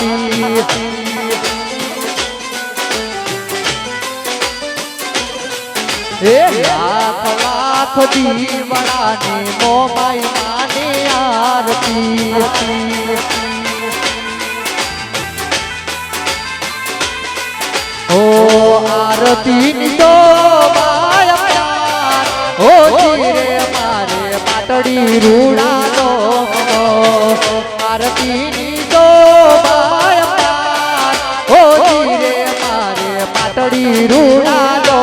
માટી એ લાખ લાખ દીવડાની મોબાઈ માની આરતી. ઓ આરતી તો ઓ મારે પાટડી રૂડાનો આરતી પાટડી રૂડાલો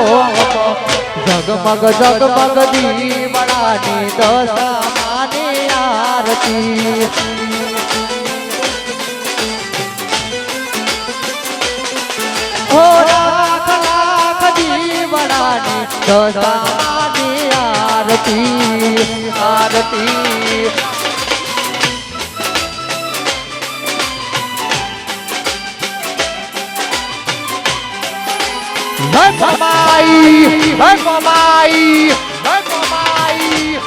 જગમગ જગમગ દીવડાની દશામાની આરતી. ઓ લાખ લાખ દીવડાની દશામાની આરતી. આરતી. મમાઈ જય મમાઈ જય મમાઈ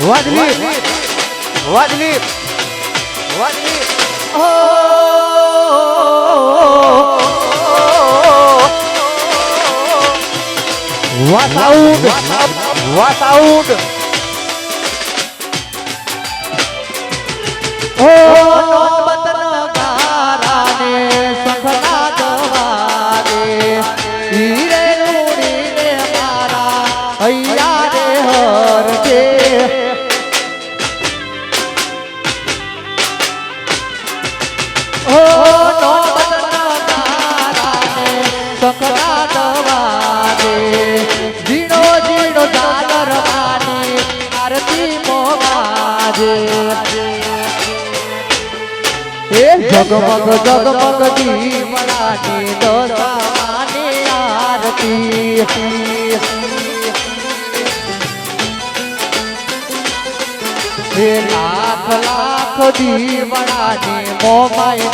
વાજલી વાજલી વાજલી ઓ વાસાઉડ વાસાઉડ ઓ એ જગમગ જગમગ દીવડાની દશાની આરતી. હે લાખ લાખ દીવડાની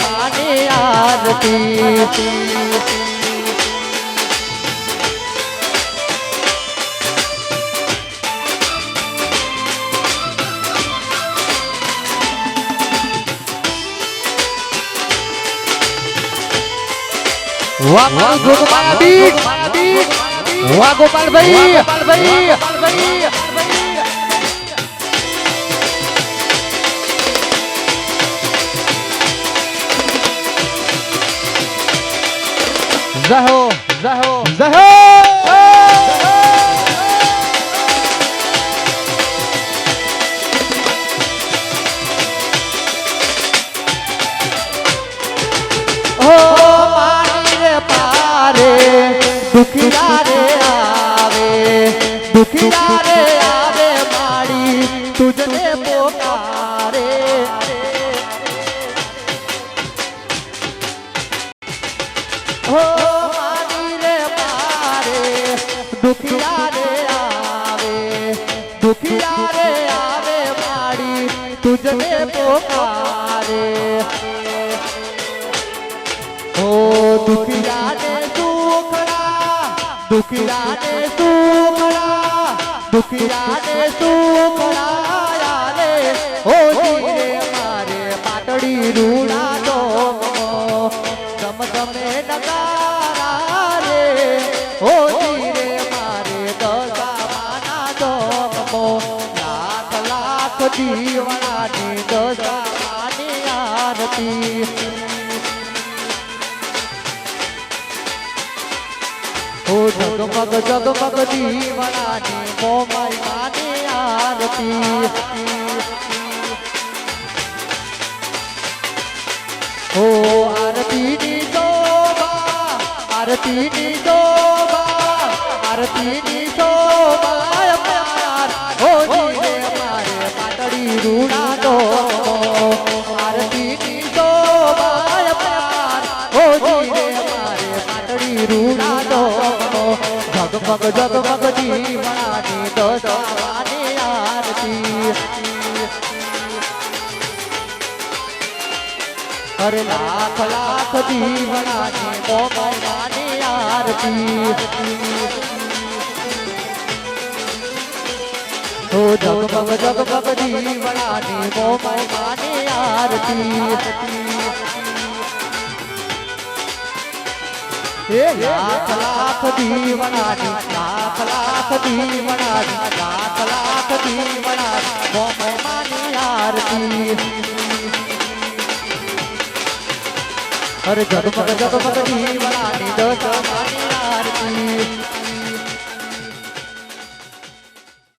માની આરતી. વાહ માયા બીટ વાહ હો જય દુખિયા રે આવે દુખિયા રે આવે માડી, તુજને પોકારે. હો માડી રે મારે દુખિયા રે આવે દુખિયા રે આવે માડી, તુજને પોકારે. ઓ દુખિયાને સુખડા દુખિયાને સુખડા દુખિયાને સુખડા યાલે ઓ જીને મારે પાટડી રૂડા દો ગમ ગમે નગારા રે ઓ જીને મારે દસામાના દો લાખ લાખ દીવાની દસામાની આરતી ઓ જગમગ જગમગ દીવડાની મોમાઈ માની આરતી ઓ આરતીની શોભા આરતીની શોભા આરતીની જગમગ જગમગ દીવડાની દશાવાની આરતી. અરે લાખ લાખ દીવડાની મોમાની આરતી. ઓ જગમગ જગમગ દીવડાની મોમાઈ માની આરતી. લાખ લાખ દીવનાની લાખ લાખ દીવનાની લાખ લાખ દીવનાની ગોમો આરતી. અરે જગમગ જગમગ દીવનાની દસ આરતી.